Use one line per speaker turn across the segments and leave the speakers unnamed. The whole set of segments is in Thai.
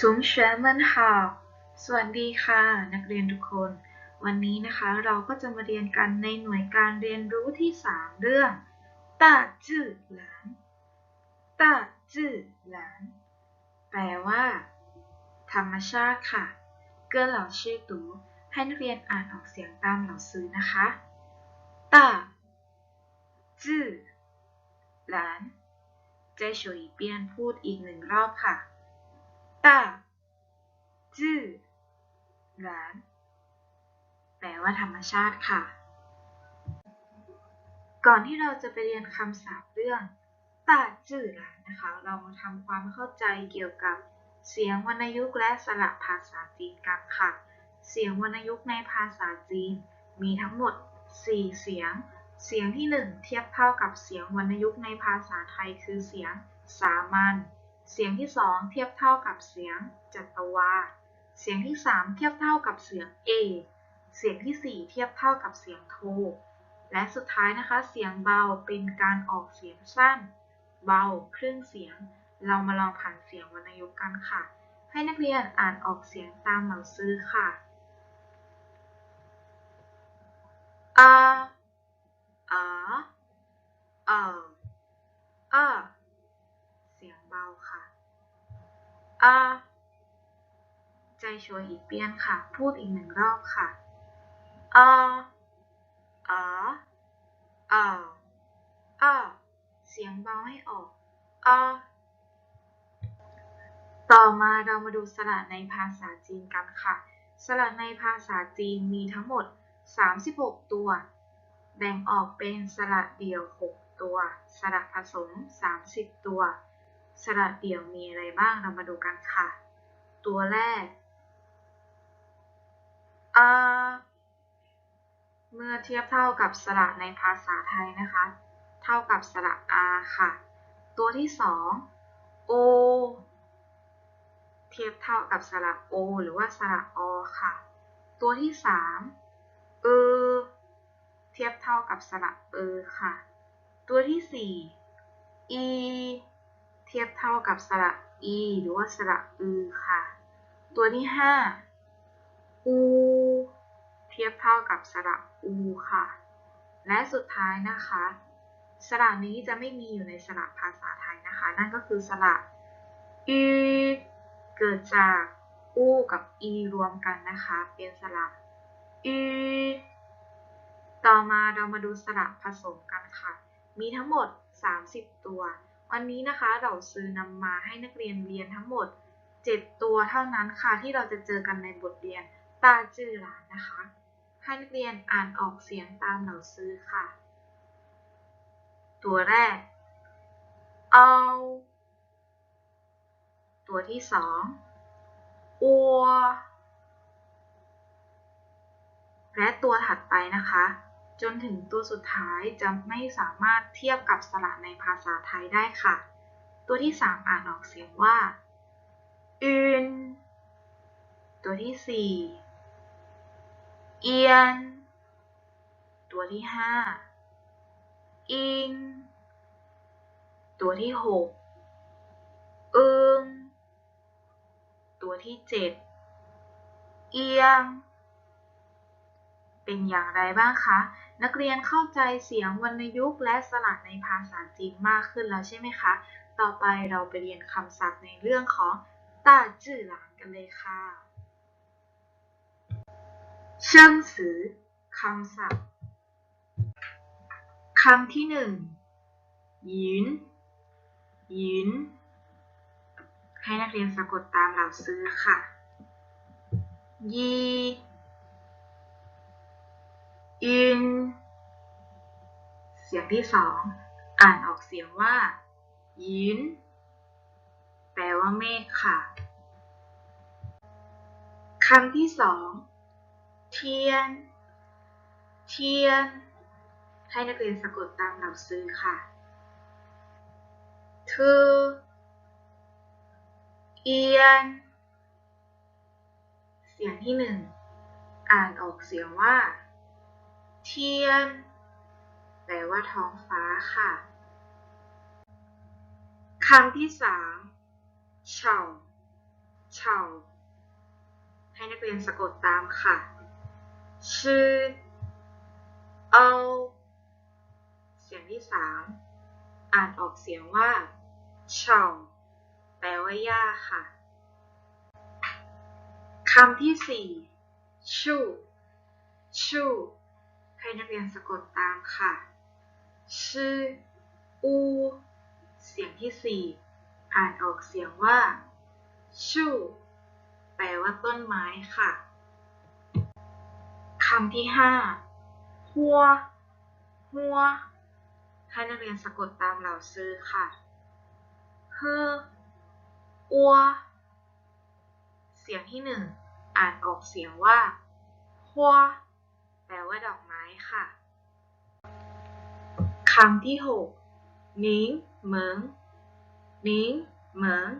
ทุงเฉินเมินฮาสวัสดีค่ะ นักเรียนทุกคน วันนี้นะคะเราก็จะมาเรียนกันในหน่วยการเรียนรู้ที่ 3 เรื่องตาจื่อหลานตาจื่อหลาน แปลว่า ธรรมชาติค่ะเกินเหล่าชื่อตูให้นักเรียนอ่านออกเสียงตามเหล่าซื้อนะคะต้าจื่อหลานใจโฉยเปียนพูดอีกหนึ่งรอบค่ะ ต้าจื่อหลาน แปลว่าธรรมชาติค่ะ ก่อนที่เราจะไปเรียนคำศัพท์เรื่องต้าจื่อหลานนะคะ เรามาทำความเข้าใจเกี่ยวกับเสียงวรรณยุกต์และสระภาษาจีนกันค่ะ เสียงวรรณยุกต์ในภาษาจีน มีทั้งหมด 4 เสียง เสียงที่ 1 เทียบเท่ากับเสียงวรรณยุกต์ในภาษาไทยคือเสียงสามัญ เสียงที่2เทียบเท่ากับเสียงจัตวา เสียงที่3เทียบเท่ากับเสียงเอเสียงที่4เทียบเท่ากับเสียงโท และสุดท้ายนะคะ เสียงเบาเป็นการออกเสียงสั้น เบาครึ่งเสียง เรามาลองผ่านเสียงวรรณยุกต์กันค่ะ ให้นักเรียนอ่านออกเสียงตามเหล่าซื้อค่ะอาอาเออเออ สียงเบาค่ะอ่าใจช่วอีกเปียนค่ะ พูดอีกหนึ่งรอบค่ะอาอาอาอาเสียงเบาให้ออกอาต่อมาเรามาดูสระในภาษาจีนกันค่ะ สระในภาษาจีนมีทั้งหมด 36 ตัว แบ่งออกเป็นสระเดี่ยว 6 ตัว สระผสม 30 ตัว สระเดี่ยวมีอะไรบ้าง เรามาดูกันค่ะ ตัวแรกอเมื่อเทียบเท่ากับสระในภาษาไทยนะคะ เท่ากับสระอาค่ะ ตัวที่สองโอเทียบเท่ากับสระโอหรือว่าสระอค่ะ ตัวที่สามเออเทียบเท่ากับสระเออค่ะ ตัวที่สี่อ ทียบเท่ากับสระอีหรือว่าสระอือค่ะ ตัวที่ห้าอูเทียบเท่ากับสระอูค่ะ และสุดท้ายนะคะ สระนี้จะไม่มีอยู่ในสระภาษาไทยนะคะ นั่นก็คือสระอือเกิดจากอูกับอีรวมกันนะคะ เป็นสระอือต่อมาเรามาดูสระผสมกันค่ะ มีทั้งหมด 30 ตัว วันนี้นะคะเราซื้อนำมาให้นักเรียนเรียนทั้งหมด 7 ตัวเท่านั้นค่ะที่เราจะเจอกันในบทเรียนตาจื่อหลานนะคะ ให้นักเรียนอ่านออกเสียงตามเหล่าซื้อค่ะ ตัวแรกเอา ตัวที่สองอัวและตัวถัดไปนะคะ จนถึงตัวสุดท้ายจะไม่สามารถเทียบกับสระในภาษาไทยได้ค่ะ ตัวที่ 3 อ่านออกเสียงว่าอืนตัวที่ 4 เอียน ตัวที่ 5 อิง ตัวที่ 6 อึง ตัวที่ 7 เอียง เป็นอย่างไรบ้างคะ นักเรียนเข้าใจเสียงวรรณยุกต์และสระในภาษาจีนมากขึ้นแล้วใช่ไหมคะ ต่อไปเราไปเรียนคำศัพท์ในเรื่องของต้าจื่อหลานกันเลยค่ะเชิงสือคำศัพท์คำที่หนึ่งยินยินให้นักเรียนสะกดตามเหล่าซื้อค่ะยี อินเสียงที่สองอ่านออกเสียงว่ายินแปลว่าเมฆค่ะคำที่สองเทียน เทียน ให้นักเรียนสะกดตามหล่าซื้อค่ะเธอเอียน เสียงที่หนึ่ง อ่านออกเสียงว่า ทียน แปลว่าท้องฟ้าค่ะ คำที่สามเฉาเฉาให้นักเรียนสะกดตามค่ะ ชื่อ เอาเสียงที่สามอ่านออกเสียงว่าเฉาแปลว่าหญ้าค่ะคำที่สี่ชูชู ให้นักเรียนสะกดตามค่ะ ชื่อ อู เสียงที่สี่อ่านออกเสียงว่า ชูแปลว่าต้นไม้ค่ะ คำที่ห้าหัว หัว ให้นักเรียนสะกดตามเหล่าซื้อค่ะเฮออัว เสียงที่หนึ่งอ่านออกเสียงว่าหัวแปลว่าดอก ไม้ค่ะ คำที่หกนิ้ง เหมิง นิ้ง เหมิง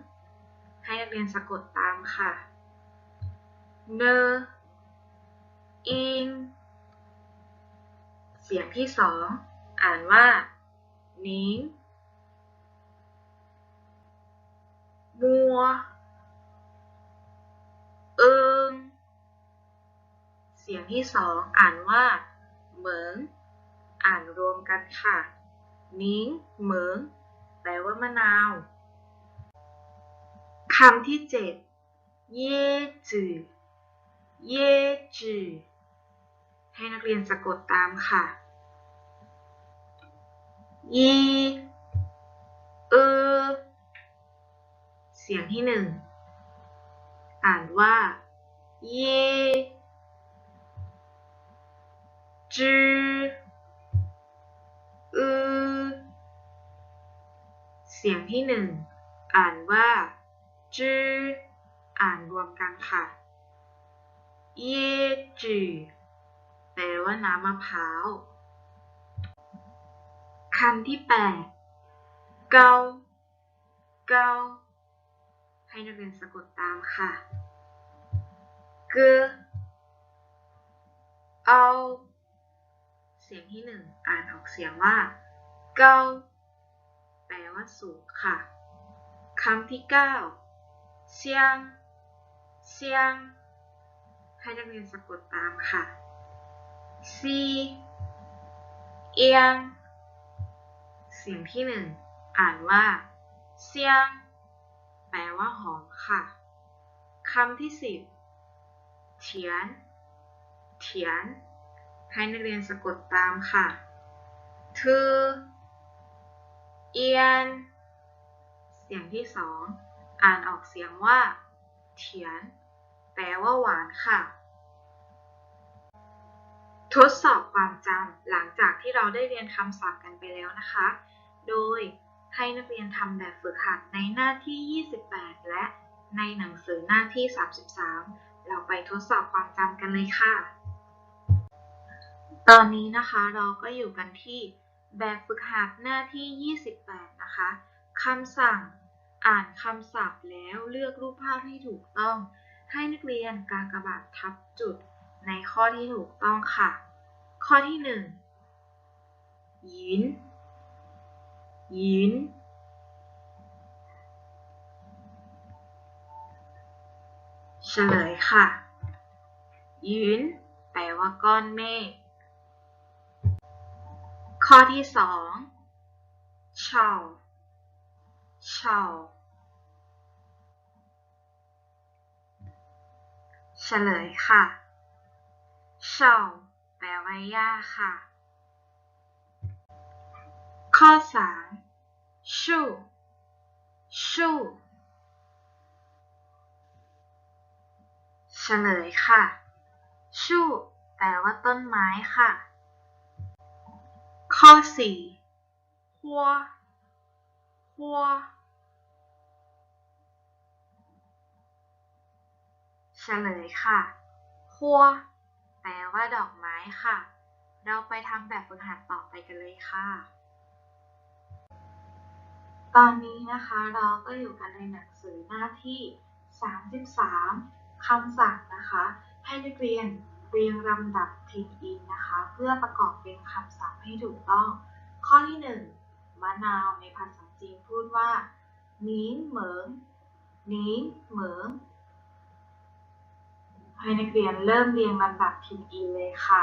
ให้นักเรียนสะกดตามค่ะ เนอิง เสียงที่สองอ่านว่า นิ้ง มัวเอิงเสียงที่สองอ่านว่า เหมิงอ่านรวมกันค่ะ นิ้ง เหมิงแปลว่ามะนาว คำที่เจ็ดเย่จือเย่จือให้นักเรียนสะกดตามค่ะยีเออเสียงที่หนึ่ง อ่านว่า เย่ จืออือเสียงที่หนึ่งอ่านว่าจืออ่านรวมกันค่ะเยจือแปลว่าน้ำมะพร้าวคำที่แปดเกาเกาให้นักเรียนสะกดตามค่ะเกอเอา สียงที่หนึ่งอ่านออกเสียงว่าเกาแปลว่าสูงค่ะคำที่เก้าเซียงเซียงให้นักเรียนสะกดตามค่ะซีเอียงเสียงที่หนึ่งอ่านว่าเซียงแปลว่าหอมค่ะคำที่สิบเถียนเถียน ให้นักเรียนสะกดตามค่ะเธอเอียน เสียงที่สองอ่านออกเสียงว่า เถียน แปลว่าหวานค่ะ ทดสอบความจำหลังจากที่เราได้เรียนคำศัพท์กันไปแล้วนะคะ โดยให้นักเรียนทำแบบฝึกหัดในหน้าที่ 28 และในหนังสือหน้าที่ 33 เราไปทดสอบความจำกันเลยค่ะ ตอนนี้นะคะเราก็อยู่กันที่แบบฝึกหัดหน้าที่ 28 นะคะคำสั่งอ่านคำศัพท์แล้วเลือกรูปภาพให้ถูกต้อง ให้นักเรียนกากบาททับจุดในข้อที่ถูกต้องค่ะ ข้อที่หนึ่งยินยินเฉลยค่ะยินแปลว่าก้อนเมฆ ข้อที่สองเฉาเฉาเฉลยค่ะเฉาแปลว่าหญ้าค่ะ ข้อสามชู่ชู่เฉลยค่ะ ชู่แปลว่าต้นไม้ค่ะ ข้อสี่หัวหัวเฉลยค่ะหัวแปลว่าดอกไม้ค่ะ เราไปทำแบบฝึกหัดต่อไปกันเลยค่ะ ตอนนี้นะคะเราก็อยู่กันในหนังสือหน้าที่ 33คำสั่งนะคะ ให้นักเรียน เรียงลำดับพินอินนะคะ เพื่อประกอบเป็นคำศัพท์ให้ถูกต้อง ข้อที่1มะนาวในภาษาจีนพูดว่านิ้งเหมิงนิ้งเหมิงให้นักเรียนเริ่มเรียงลำดับพิมพ์อินเลยค่ะ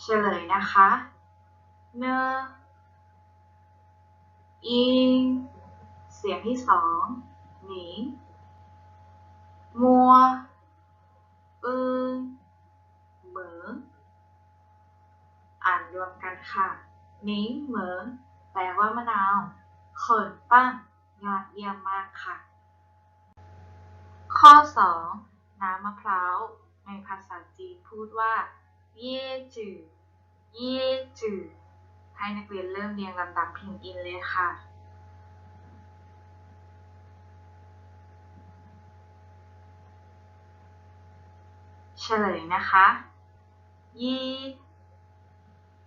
เฉลยนะคะ เนอิงเสียงที่สอง หนิงมัวอึงเหมิงอ่านรวมกันค่ะหนิงเหมิงแปลว่ามะนาว เขินปั้งยอดเยี่ยมมากค่ะ ข้อ 2 น้ำมะพร้าว ในภาษาจีนพูดว่า เย่จือ เย่จือให้นักเรียนเริ่มเรียงลำดับพิมพ์อินเลยค่ะ เฉลยนะคะ ยี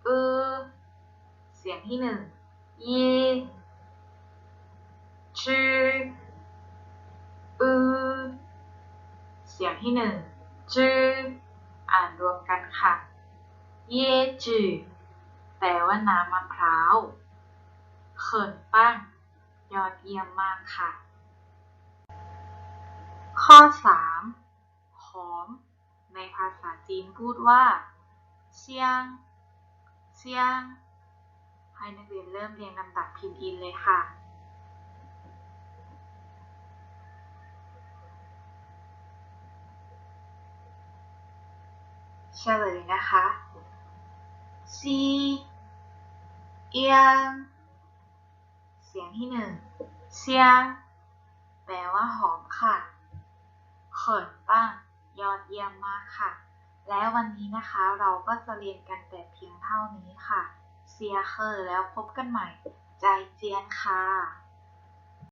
อือเสียงที่หนึ่งยีจืออือเสียงที่หนึ่งจืออ่านรวมกันค่ะ เยจือแปลว่าน้ำมะพร้าวเขินปั้งยอดเยี่ยมมากค่ะ ข้อ 3 หอม ในภาษาจีนพูดว่าเซียงเซียง ให้นักเรียนเริ่มเรียงลำดับพิมพ์อินเลยค่ะเฉลยนะคะซีเอียง เสียงที่หนึ่งเซียง แปลว่าหอมค่ะเขินบ้าง ยอดเยี่ยมมากค่ะ และวันนี้นะคะเราก็จะเรียนกันแต่เพียงเท่านี้ค่ะ เซียเคอร์แล้วพบกันใหม่ ใจเจียนค่ะ